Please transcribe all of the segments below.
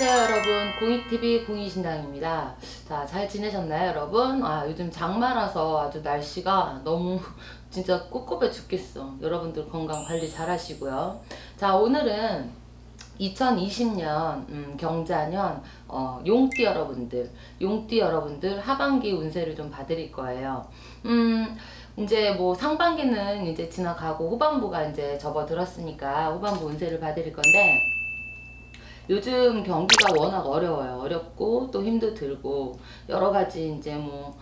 안녕하세요 여러분. 공익TV 공익신당입니다. 자 잘 지내셨나요 여러분? 아 요즘 장마라서 아주 날씨가 너무 진짜 꿉꿉해 죽겠어. 여러분들 건강 관리 잘 하시고요. 자 오늘은 2020년 음, 경자년 어, 용띠 여러분들 용띠 여러분들 하반기 운세를 좀 봐드릴 거예요. 음 이제 뭐 상반기는 이제 지나가고 후반부가 이제 접어들었으니까 후반부 운세를 봐드릴 건데 요즘 경기가 워낙 어려워요. 어렵고 또 힘도 들고 여러 가지 이제 뭐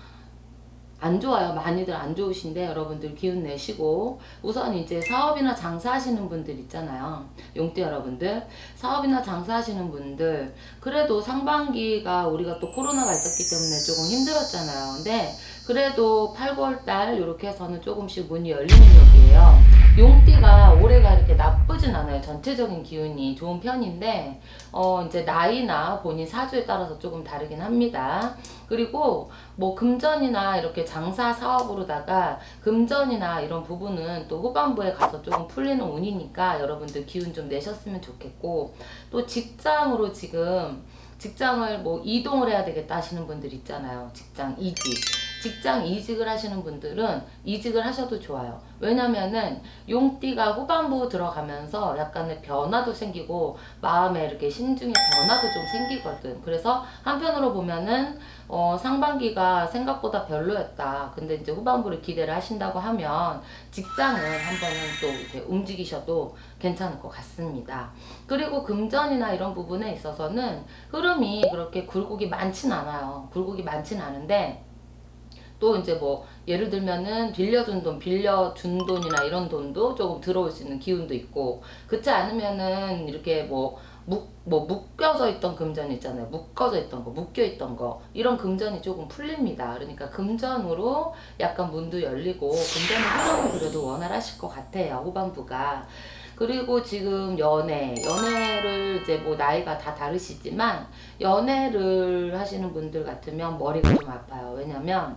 안 좋아요. 많이들 안 좋으신데 여러분들 기운 내시고 우선 이제 사업이나 장사하시는 분들 있잖아요. 용띠 여러분들 사업이나 장사하시는 분들 그래도 상반기가 우리가 또 코로나가 있었기 때문에 조금 힘들었잖아요. 근데 그래도 8, 9월 달 이렇게 해서는 조금씩 문이 열리는 격이에요. 용띠가 올해가 이렇게 나쁘진 않아요. 전체적인 기운이 좋은 편인데, 어, 이제 나이나 본인 사주에 따라서 조금 다르긴 합니다. 그리고 뭐 금전이나 이렇게 장사 사업으로다가 금전이나 이런 부분은 또 후반부에 가서 조금 풀리는 운이니까 여러분들 기운 좀 내셨으면 좋겠고, 또 직장으로 지금 직장을 뭐 이동을 해야 되겠다 하시는 분들 있잖아요. 직장 이직. 직장 이직을 하시는 분들은 이직을 하셔도 좋아요. 왜냐면은 용띠가 후반부 들어가면서 약간의 변화도 생기고 마음에 이렇게 신중의 변화도 좀 생기거든. 그래서 한편으로 보면은 어, 상반기가 생각보다 별로였다. 근데 이제 후반부를 기대를 하신다고 하면 직장을 한번은 또 이렇게 움직이셔도 괜찮을 것 같습니다. 그리고 금전이나 이런 부분에 있어서는 흐름이 그렇게 굴곡이 많진 않아요. 굴곡이 많진 않은데 또 이제 뭐 예를 들면은 빌려준 돈, 빌려준 돈이나 이런 돈도 조금 들어올 수 있는 기운도 있고 그렇지 않으면은 이렇게 뭐 묶, 뭐 묶여져 있던 금전 있잖아요. 묶어져 있던 거, 묶여 있던 거 이런 금전이 조금 풀립니다. 그러니까 금전으로 약간 문도 열리고 금전의 흐름을 그래도 원활하실 것 같아요. 후반부가. 그리고 지금 연애, 연애를 이제 뭐 나이가 다 다르시지만 연애를 하시는 분들 같으면 머리가 좀 아파요. 왜냐면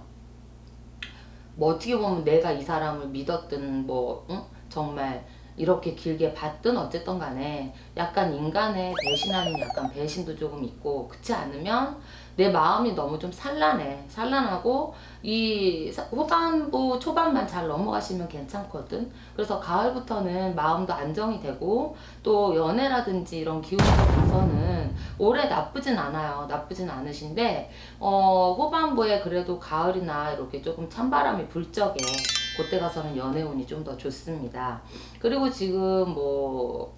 뭐 어떻게 보면 내가 이 사람을 믿었든 뭐 응? 정말 이렇게 길게 봤든 어쨌든 간에 약간 인간의 배신하는 약간 배신도 조금 있고 그렇지 않으면 내 마음이 너무 좀 산란해. 산란하고 이 후반부 초반만 잘 넘어가시면 괜찮거든. 그래서 가을부터는 마음도 안정이 되고 또 연애라든지 이런 기운으로 봐서는 올해 나쁘진 않아요. 나쁘진 않으신데 어 후반부에 그래도 가을이나 이렇게 조금 찬바람이 불 적에 그때 가서는 연애운이 좀 더 좋습니다. 그리고 지금 뭐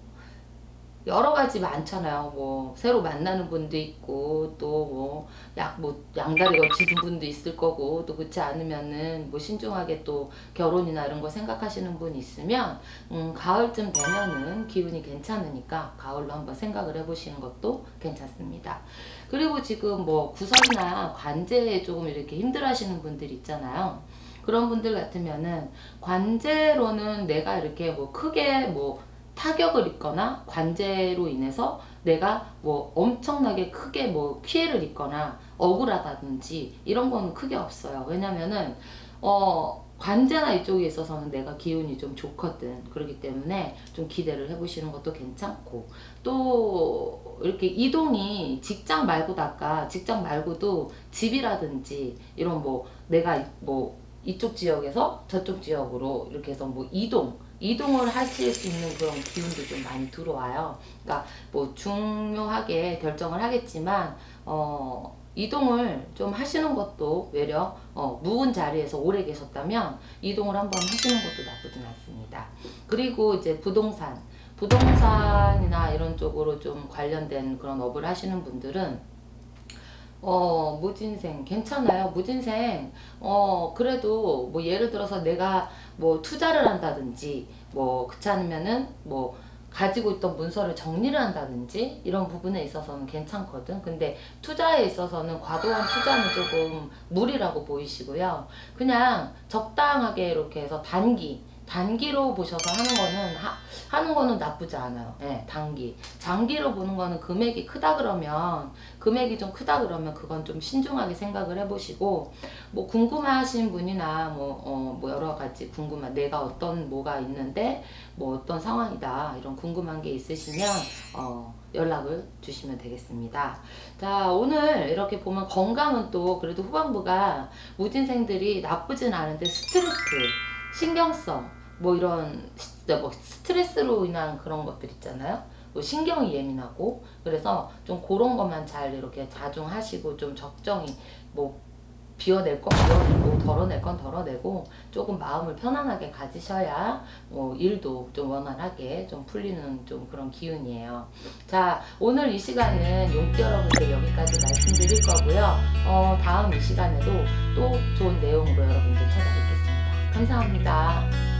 여러 가지 많잖아요. 뭐 새로 만나는 분도 있고 또뭐약뭐 양다리가 지는 분도 있을 거고 또 그렇지 않으면은 뭐 신중하게 또 결혼이나 이런 거 생각하시는 분 있으면 음 가을쯤 되면은 기운이 괜찮으니까 가을로 한번 생각을 해보시는 것도 괜찮습니다. 그리고 지금 뭐 구설이나 관제에 조금 이렇게 힘들어하시는 분들 있잖아요. 그런 분들 같으면은 관제로는 내가 이렇게 뭐 크게 뭐 타격을 입거나 관제로 인해서 내가 뭐 엄청나게 크게 뭐 피해를 입거나 억울하다든지 이런 거는 크게 없어요. 왜냐면은 어 관제나 이쪽에 있어서는 내가 기운이 좀 좋거든. 그렇기 때문에 좀 기대를 해보시는 것도 괜찮고 또 이렇게 이동이 직장 말고도 아까 직장 말고도 집이라든지 이런 뭐 내가 뭐 이쪽 지역에서 저쪽 지역으로 이렇게 해서 뭐 이동 이동을 하실 수 있는 그런 기운도 좀 많이 들어와요. 그러니까 뭐 중요하게 결정을 하겠지만 어 이동을 좀 하시는 것도 외려 어, 묵은 자리에서 오래 계셨다면 이동을 한번 하시는 것도 나쁘진 않습니다. 그리고 이제 부동산 부동산이나 이런 쪽으로 좀 관련된 그런 업을 하시는 분들은 어, 무진생 괜찮아요. 무진생 어, 그래도 뭐 예를 들어서 내가 뭐 투자를 한다든지 뭐 그렇지 않으면은 뭐 가지고 있던 문서를 정리를 한다든지 이런 부분에 있어서는 괜찮거든. 근데 투자에 있어서는 과도한 투자는 조금 무리라고 보이시고요. 그냥 적당하게 이렇게 해서 단기 단기로 보셔서 하는 거는 하, 하는 거는 나쁘지 않아요. 예, 단기. 장기로 보는 거는 금액이 크다 그러면 금액이 좀 크다 그러면 그건 좀 신중하게 생각을 해보시고 뭐 궁금하신 분이나 뭐, 어, 뭐 여러 가지 궁금한 내가 어떤 뭐가 있는데 뭐 어떤 상황이다 이런 궁금한 게 있으시면 어, 연락을 주시면 되겠습니다. 자, 오늘 이렇게 보면 건강은 또 그래도 후반부가 무진생들이 나쁘진 않은데 스트레스, 신경성, 뭐 이런 스- 뭐 스트레스로 인한 그런 것들 있잖아요. 뭐 신경이 예민하고 그래서 좀 그런 것만 잘 이렇게 자중하시고 좀 적정히 뭐 비워낼 건 비워내고 덜어낼 건 덜어내고 조금 마음을 편안하게 가지셔야 뭐 일도 좀 원활하게 좀 풀리는 좀 그런 기운이에요. 자 오늘 이 시간은 용기 여러분들 여기까지 말씀드릴 거고요. 어, 다음 이 시간에도 또 좋은 내용으로 여러분들 찾아뵙겠습니다. 감사합니다.